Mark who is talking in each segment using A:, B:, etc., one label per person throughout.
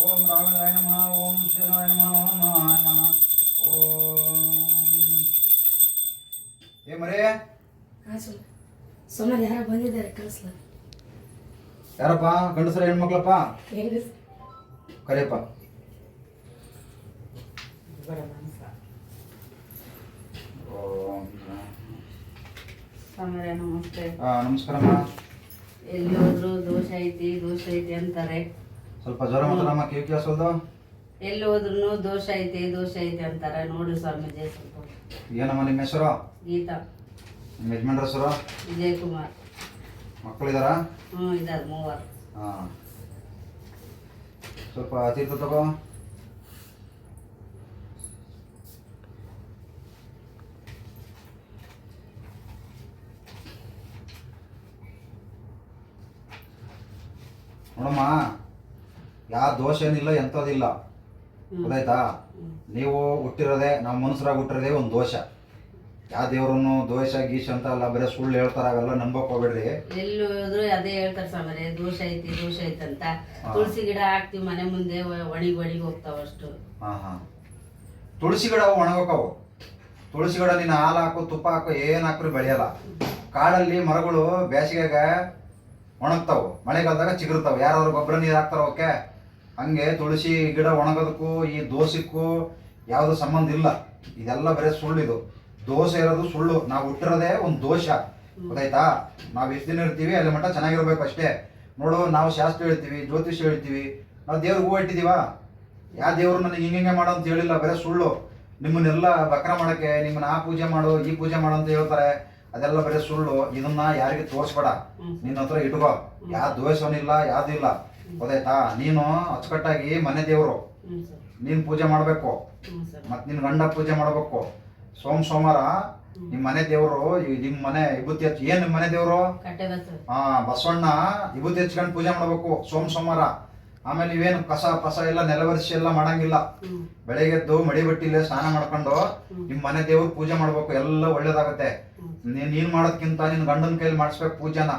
A: ಓಂ ರಾಘವೇಂದ್ರಾಯ ನಮಃ ಓಂ ಶ್ರೀರಾಯ ನಮಃ ಓಂ ನಮಃ ನಮಃ ಓಂ. ಏ ಮರೇ?
B: ಹಾಂ ಸುಮಾರು ಯಾರೋ ಬಂದಿದ್ದಾರೆ ಕಳಿಸ್ಲ
A: ಯಾರಪ್ಪ? ಗಂಡಸರ ಹೆಣ್ಮಕ್ಳಪ್ಪ? ಕರೆಯಪ್ಪ.
C: ಸ್ವಾಮಿಯರೇ ನಮಸ್ತೆ.
A: ಆ, ನಮಸ್ಕಾರಮ್ಮ.
C: ಎಲ್ಲಿ ಹೋದ್ರು ದೋಷ ಐತಿ ದೋಷ ಐತಿ ಅಂತಾರೆ.
A: ಸ್ವಲ್ಪ ಜ್ವರ ಮಾತಾಡಮ್ಮ ಕಿವಿ ಸ್ವಲ್ಪ
C: ಎಲ್ಲಿ ಹೋದ್ರು ದೋಷ ಐತೆ ದೋಷ ಐತೆ ಅಂತಾರೆ. ನೋಡಿ ಸ್ವಾಮೀಜಿ. ಸ್ವಲ್ಪ
A: ಏನಮ್ಮ ನಿಮ್ಮ ಹೆಸರು?
C: ಗೀತಾ.
A: ನಿಮ್ಮ ಯಜಮಾನ್ರ ಹೆಸರು?
C: ವಿಜಯ್ ಕುಮಾರ್
A: ಮಕ್ಕಳಿದಾರಾ?
C: ಹ್ಞೂ ಇದ್ದಾರೆ ಮೂವರು.
A: ಹಾಂ. ಸ್ವಲ್ಪ ತೀರ್ಥ ತಗೋ. ನೋಡಮ್ಮ. ಯಾವ ದೋಷ ಏನಿಲ್ಲ ಎಂಥದಿಲ್ಲ ಗೊತ್ತಾಯ್ತಾ? ನೀವು ಹುಟ್ಟಿರೋದೇ ನಾವು ಮನುಷ್ಯರಾಗಿ ಹುಟ್ಟಿರೋದೇ ಒಂದು ದೋಷ. ಯಾವ ದೇವ್ರನ್ನು ದೋಷ ಗೀಶ ಅಂತ ಅಲ್ಲ ಬರೀ ಸುಳ್ಳು ಹೇಳ್ತಾರ ಅವೆಲ್ಲ ನಂಬಕ್ ಹೋಗ್ಬೇಡ್ರಿ.
C: ಎಲ್ಲಿ ಹೋದ್ರು ಅದೇ ಹೇಳ್ತಾರೆ ಸಾಮಾನ್ಯ ದೋಷ ಐತಿ ದೋಷ ಐತಿ ಅಂತ. ತುಳಸಿ ಗಿಡ ಹಾಕ್ತಿವಿ ಮನೆ ಮುಂದೆ ಒಣಗಿ ಒಣಗಿ ಹೋಗ್ತಾವ ಅಷ್ಟು.
A: ಹಾ ಹಾಂ. ತುಳಸಿ ಗಿಡ ಒಣಗೋಕವು. ತುಳಸಿ ಗಿಡ ನೀನು ಹಾಲು ಹಾಕು ತುಪ್ಪ ಹಾಕು ಏನು ಹಾಕ್ರಿ ಬೆಳೆಯಲ್ಲ. ಕಾಡಲ್ಲಿ ಮರಗಳು ಬೇಸಿಗೆಗೆ ಒಣಗ್ತಾವು. ಮಳೆಗಾಲದಾಗ ಚಿಗುರ್ತಾವೆ. ಯಾರಾದ್ರೂ ಗೊಬ್ಬರ ನೀರು ಹಾಕ್ತಾರ ಅವಕ್ಕೆ? ಹಂಗೆ ತುಳಸಿ ಗಿಡ ಒಣಗೋದಕ್ಕೂ, ಈ ದೋಸೆಕ್ಕೂ ಯಾವುದು ಸಂಬಂಧ ಇಲ್ಲ. ಇದೆಲ್ಲ ಬರೀ ಸುಳ್ಳು ಇದು ದೋಸೆ ಇರೋದು ಸುಳ್ಳು. ನಾವು ಹುಟ್ಟಿರೋದೇ ಒಂದು ದೋಷ. ಗೊತ್ತಾಯ್ತಾ? ನಾವು ಎಷ್ಟು ದಿನ ಇರ್ತೀವಿ, ಅಲ್ಲಿ ಮಟ್ಟ ಚೆನ್ನಾಗಿರ್ಬೇಕು ಅಷ್ಟೇ. ನೋಡು, ನಾವು ಶಾಸ್ತ್ರ ಹೇಳ್ತೀವಿ, ಜ್ಯೋತಿಷ್ ಹೇಳ್ತೀವಿ. ನಾವು ದೇವ್ರಿಗೆ ಹೂ ಇಟ್ಟಿದ್ದೀವಾ ಯಾವ ದೇವ್ರು ನನಗೆ ಹಿಂಗೆ ಮಾಡೋ ಅಂತ ಹೇಳಿಲ್ಲ, ಬರೀ ಸುಳ್ಳು. ನಿಮ್ಮನ್ನೆಲ್ಲ ಬಕ್ರ ಮಾಡಕ್ಕೆ, ನಿಮ್ಮನ್ನ ಆ ಪೂಜೆ ಮಾಡು, ಈ ಪೂಜೆ ಮಾಡು ಅಂತ ಹೇಳ್ತಾರೆ. ಅದೆಲ್ಲ ಬರೀ ಸುಳ್ಳು. ಇದನ್ನ ಯಾರಿಗೆ ತೋರಿಸ್ಬೇಡ. ನಿನ್ನ ಹತ್ರ ಇಟ್ಕೋ. ಯಾವ ದ್ವೇಷವನಿಲ್ಲ ಯಾವ್ದಿಲ್ಲ ಗೊತ್ತಾಯ್ತಾ? ನೀನು ಅಚ್ಚುಕಟ್ಟಾಗಿ ಮನೆ ದೇವರು. ನೀನ್ ಪೂಜೆ ಮಾಡಬೇಕು.
C: ಮತ್ ನಿನ್
A: ಮತ್ತು ನಿನ್ನ ಗಂಡ ಪೂಜೆ ಮಾಡಬೇಕು. ಸೋಮ ಸೋಮವಾರ ನಿಮ್ ಮನೆ ದೇವರು ನಿಮ್ ಮನೆ ವಿಭೂತಿ ಹಚ್ಚಿ ಏನ್ ನಿಮ್ ಮನೆ ದೇವರು? ಹಾ ಬಸವಣ್ಣ ವಿಭೂತಿ ಹಚ್ಕೊಂಡು ಪೂಜೆ ಮಾಡಬೇಕು ಸೋಮ ಸೋಮವಾರ. ಆಮೇಲೆ ಇವೇನು ಕಸ ಪಸ ಎಲ್ಲ ನೆಲವರಿಸಿ ಎಲ್ಲ ಮಾಡಂಗಿಲ್ಲ.
C: ಬೆಳಿಗ್ಗೆದ್ದು
A: ಬೆಳಗ್ಗೆ ಎದ್ದು ಮಡಿ ಬಟ್ಟಿಲೆ ಸ್ನಾನ ಮಾಡ್ಕೊಂಡು ನಿಮ್ಮ ಮನೆ ದೇವ್ರ ಪೂಜೆ ಮಾಡ್ಬೇಕು ಎಲ್ಲ ಒಳ್ಳೇದಾಗತ್ತೆ. ನೀನ್ ನೀನ್ ಮಾಡೋದ್ಕಿಂತ ನಿನ್ ಗಂಡನ ಕೈಲಿ ಮಾಡಿಸ್ಬೇಕು ಪೂಜೆನ.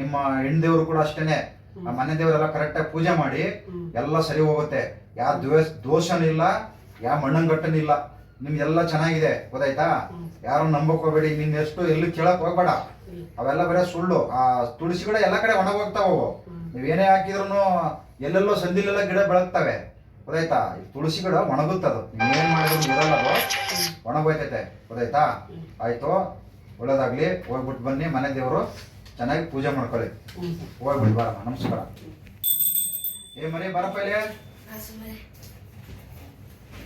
A: ನಿಮ್ಮ ಹೆಣ್ ದೇವ್ರು ಕೂಡ ಅಷ್ಟೇನೆ. ಆ ಮನೆ ದೇವರೆಲ್ಲ ಕರೆಕ್ಟಾಗಿ ಪೂಜೆ ಮಾಡಿ ಎಲ್ಲ ಸರಿ ಹೋಗುತ್ತೆ. ಯಾವ ದ್ವೇಷ ದೋಷನಿಲ್ಲ ಯಾವ ಮಣ್ಣಂಗಟ್ಟನಿಲ್ಲ ನಿಮ್ಗೆಲ್ಲ ಚೆನ್ನಾಗಿದೆ ಗೊತ್ತಾಯ್ತಾ. ಯಾರು ನಂಬಕ್ ಹೋಗ್ಬೇಡಿ ನಿನ್ ಎಷ್ಟು ಎಲ್ಲಿ ಕೇಳಕ್ ಹೋಗ್ಬೇಡ.
C: ಇಲ್ಲ.
A: ಅವೆಲ್ಲ ಬರೀ ಸುಳ್ಳು. ಆ ತುಳಸಿ ಗಿಡ ಎಲ್ಲ ಕಡೆ ಒಣಗೋಗ್ತಾವ ಅವು. ನೀವೇನೇ ಹಾಕಿದ್ರು ಎಲ್ಲೆಲ್ಲೋ ಸಂದಿಲೆಲ್ಲ ಗಿಡ ಬೆಳಗ್ತವೆ. ಗೊತ್ತಾಯ್ತಾ? ಈ ತುಳಸಿ ಗಿಡ ಒಣಗುತ್ತದು. ನೀವೇನ್ ಮಾಡಿದ್ರು ಇರಲ್ಲ ಅದು ಒಣಗೋಯ್ತೈತೆ. ಗೊತ್ತಾಯ್ತಾ? ಆಯ್ತು. ಒಳ್ಳೇದಾಗ್ಲಿ. ಹೋಗ್ಬಿಟ್ಟು ಬನ್ನಿ ಮನೆ ದೇವರು. ಚೆನ್ನಾಗಿ ಪೂಜೆ ಮಾಡ್ಕೊಳ್ಳಿ. ಹೋಗ್ಬಿಟ್ಟು ಬಾರಮ್ಮ. ನಮಸ್ಕಾರ. ಏ ಮನೆ ಬರಪ್ಪ ಇಲ್ಲಿ.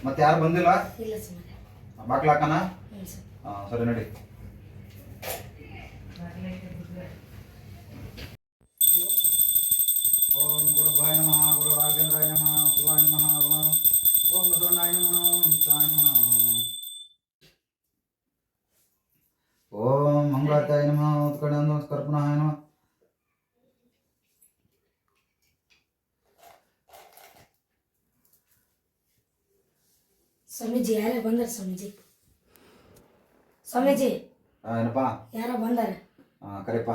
A: ಮತ್ತೆ ಯಾರು ಬಂದಿಲ್ಲ? ಬಾಕ್ಲಾಕನ ಹಾ ಸರಿ ನಡಿ.
B: ಸ್ವಾಮೀಜಿ ಯಾರೇ ಬಂದಾರ ಸ್ವಾಮೀಜಿ? ಸ್ವಾಮೀಜಿ
A: ಏನಪ್ಪ?
B: ಯಾರ ಬಂದಾರ?
A: ಕರೆಪ್ಪ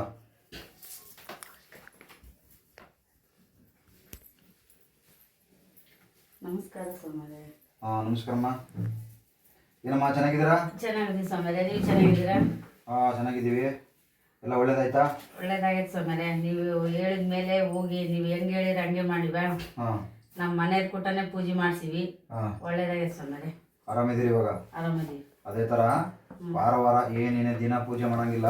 C: ನಮಸ್ಕಾರ ಸ್ವಾಮಿ
A: ಹಾ ನಮಸ್ಕಾರಮ್ಮ. ಏನಮ್ಮ ಚೆನ್ನಾಗಿದ್ದೀರಾ?
C: ಚೆನ್ನಾಗಿದೆ ಸ್ವಾಮಿ ನೀವು ಚೆನ್ನಾಗಿದ್ದೀರಾ?
A: ಹಾಂ ಚೆನ್ನಾಗಿದ್ದೀವಿ. ಎಲ್ಲ ಒಳ್ಳೇದಾಯ್ತಾ?
C: ಒಳ್ಳೇದಾಗೈತೆ ಸ್ವಾಮಿ ನೀವು ಹೇಳಿದ ಮೇಲೆ ಹೋಗಿ ನೀವು ಹೆಂಗೆ ಹೇಳಿದ್ರೆ ಹಂಗೆ ಮಾಡಿವ
A: ಹಾಂ.
C: ನಮ್ಮ ಮನೆಯವ್ರ ಕೂಟನೆ ಪೂಜೆ ಮಾಡ್ಸಿವಿ.
A: ಹಾಂ.
C: ಒಳ್ಳೇದಾಗೈತೆ ಸ್ವಾಮಿಯರೇ.
A: ಆರಾಮಿದ್ದೀರಿ ಇವಾಗ?
C: ಆರಾಮಿದ್ದೀವಿ.
A: ಅದೇ ತರ ವಾರ ವಾರ ಏನೇನೇ ದಿನ ಪೂಜೆ ಮಾಡಂಗಿಲ್ಲ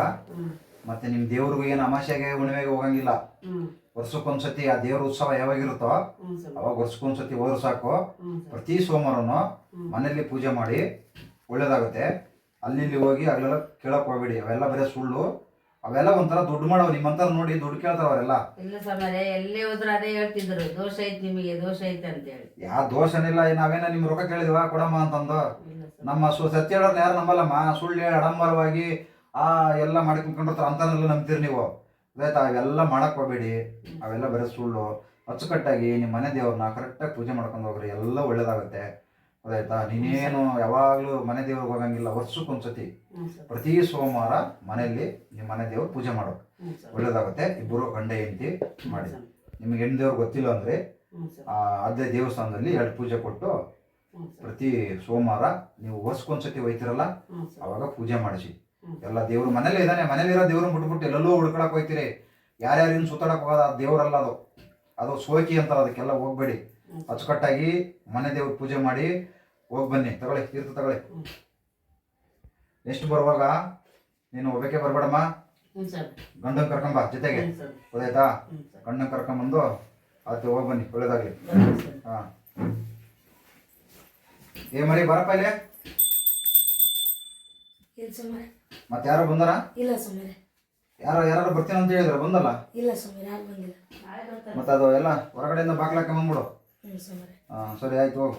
A: ಮತ್ತೆ ನಿಮ್ಮ ದೇವ್ರಿಗೂ ಏನು ಅಮಾಸೆಗೆ ಹುಣ್ಣಿಮೆಗೆ ಹೋಗಂಗಿಲ್ಲ. ವರ್ಷಕ್ಕೊಂದ್ಸತಿ ಆ ದೇವ್ರ ಉತ್ಸವ ಯಾವಾಗಿರುತ್ತೋ
C: ಸ್ವಾಮಿ.
A: ಅವಾಗ ವರ್ಷಕ್ಕೊಂದ್ಸತಿ ಹೋದ್ರೆ ಸಾಕು. ಪ್ರತಿ ಸೋಮವಾರನು ಮನೆಯಲ್ಲಿ ಪೂಜೆ ಮಾಡಿ ಒಳ್ಳೇದಾಗುತ್ತೆ. ಅಲ್ಲಿ ಹೋಗಿ ಅಲ್ಲೆಲ್ಲ ಕೇಳಕ್ ಹೋಗ್ಬೇಡಿ. ಅವೆಲ್ಲ ಬರೀ ಸುಳ್ಳು. ಅವೆಲ್ಲ ಒಂಥರ ದುಡ್ಡು ಮಾಡೋ ನಿಮ್ಮಂತರ ನೋಡಿ ದುಡ್ಡು ಕೇಳ್ತಾರ ಅವರೆಲ್ಲ.
C: ಇಲ್ಲ ಸ್ವಾಮಿಯರೇ ಎಲ್ಲೇ ಹೋದ್ರು ಅದೇ ಹೇಳ್ತಿದ್ರು. ದೋಷ ಐತೆ ನಿಮಗೆ ದೋಷ ಐತೆ ಅಂತೇಳಿ.
A: ಯಾವ ದೋಷನಿಲ್ಲ. ನಾವೇನ ನಿಮ್ ರೊಕ್ಕ ಕೇಳಿದ್ವಾ? ಕೊಡಮ್ಮ ಅಂತಂದು. ನಮ್ಮ ಸು ಸತ್ಯ ಹೇಳೋರ್ನ ಯಾರು ನಂಬಲ್ಲಮ್ಮ? ಸುಳ್ಳು ಹೇಳಿ ಅಡಂಬರವಾಗಿ ಆ ಎಲ್ಲ ಮಾಡ್ಕೊಂಡ್ಕೊಂಡಿರ್ತಾರ ಅಂತನೆಲ್ಲ ನಂಬ್ತೀರಿ ನೀವು. ಆಯ್ತಾ? ಅವೆಲ್ಲ ಮಾಡಕ್ ಹೋಗ್ಬೇಡಿ. ಅವೆಲ್ಲ ಬರೀ ಸುಳ್ಳು. ಅಚ್ಚುಕಟ್ಟಾಗಿ ನಿಮ್ಮ ಮನೆ ದೇವ್ರನ್ನ ಕರೆಕ್ಟಾಗಿ ಪೂಜೆ ಮಾಡ್ಕೊಂಡು ಹೋಗ್ರಿ. ಎಲ್ಲ ಒಳ್ಳೇದಾಗುತ್ತೆ. ಗೊತ್ತಾಯ್ತಾ ನೀನೇನು ಯಾವಾಗಲೂ ಮನೆ ದೇವ್ರಿಗೆ ಹೋಗಂಗಿಲ್ಲ ವರ್ಷಕ್ಕೊಂದ್ಸತಿ ಪ್ರತಿ ಸೋಮವಾರ ಮನೆಯಲ್ಲಿ ನಿಮ್ಮ ಮನೆ ದೇವ್ರ ಪೂಜೆ
C: ಮಾಡೋದು.
A: ಒಳ್ಳೇದಾಗುತ್ತೆ. ಇಬ್ಬರು ಗಂಡ ಹೆಂಡತಿ ಮಾಡಿ. ನಿಮಗೆ ಹೆಣ್ಣು ದೇವ್ರು ಗೊತ್ತಿಲ್ಲ ಅಂದ್ರೆ ಆ ಅದೇ ದೇವಸ್ಥಾನದಲ್ಲಿ ಎರಡು ಪೂಜೆ ಕೊಟ್ಟು ಪ್ರತಿ ಸೋಮವಾರ ನೀವು ವರ್ಷಕ್ಕೊಂದ್ಸತಿ ಹೋಯ್ತಿರಲ್ಲ ಅವಾಗ ಪೂಜೆ ಮಾಡಿಸಿ. ಎಲ್ಲ ದೇವ್ರ ಮನೇಲಿ ಇದ್ದಾನೆ. ಮನೇಲಿರೋ ದೇವ್ರನ್ನ ಬಿಟ್ಬಿಟ್ಟು ಎಲ್ಲೆಲ್ಲೂ ಹುಡ್ಕೊಳಕ್ ಹೋಯ್ತಿರಿ. ಯಾರ್ಯಾರು ಇನ್ನು ಸುತ್ತಾಡಕ್ ಹೋಗೋದು ಆ ದೇವರಲ್ಲ ಅದು. ಅದು ಸೋಕಿ ಅಂತಾರೆ ಅದಕ್ಕೆಲ್ಲ ಹೋಗ್ಬೇಡಿ. ಅಚ್ಚುಕಟ್ಟಾಗಿ ಮನೆ ದೇವ್ರ ಪೂಜೆ ಮಾಡಿ ಹೋಗಿ ಬನ್ನಿ ತಗೊಳ್ಳಿ ತೀರ್ಥ ತಗೊಳ್ಳಿ.
C: ಎಷ್ಟು
A: ನೆಕ್ಸ್ಟ್ ಬರುವಾಗ ನೀನು ಒಬ್ಬಕ್ಕೆ ಬರಬೇಡಮ್ಮ. ಗಂಡನ್ ಕರ್ಕೊಂಬ ಜೊತೆಗೆ.
C: ಸರ್.
A: ಗಂಡನ್ ಕರ್ಕೊಂಬಂದು ಆಯ್ತು ಹೋಗಿ ಬನ್ನಿ ಒಳ್ಳೇದಾಗ್ಲಿ. ಹಾ. ಏ ಮರಿ ಬರಪ್ಪ ಇಲ್ಲಿ. ಮತ್ತೆ ಯಾರೋ ಬಂದಾರ?
B: ಇಲ್ಲ ಸುಮ್ಮನೆ
A: ಯಾರೋ ಯಾರು ಬರ್ತೀನಿ ಅಂತ ಹೇಳಿದ್ರ ಬಂದಲ್ಲ?
B: ಇಲ್ಲ ಸುಮ್ಮನೆ ಯಾರು ಬಂದಿಲ್ಲ.
C: ನಾಳೆ ಬರ್ತಾರೆ
A: ಮತ್ತೆ ಅದು ಎಲ್ಲ ಹೊರಗಡೆಯಿಂದ ಬಾಗ್ಲಾಕ ಬಂದ್ಬಿಡು. ಹಾ ಸರಿ ಆಯ್ತು ಹೋಗು.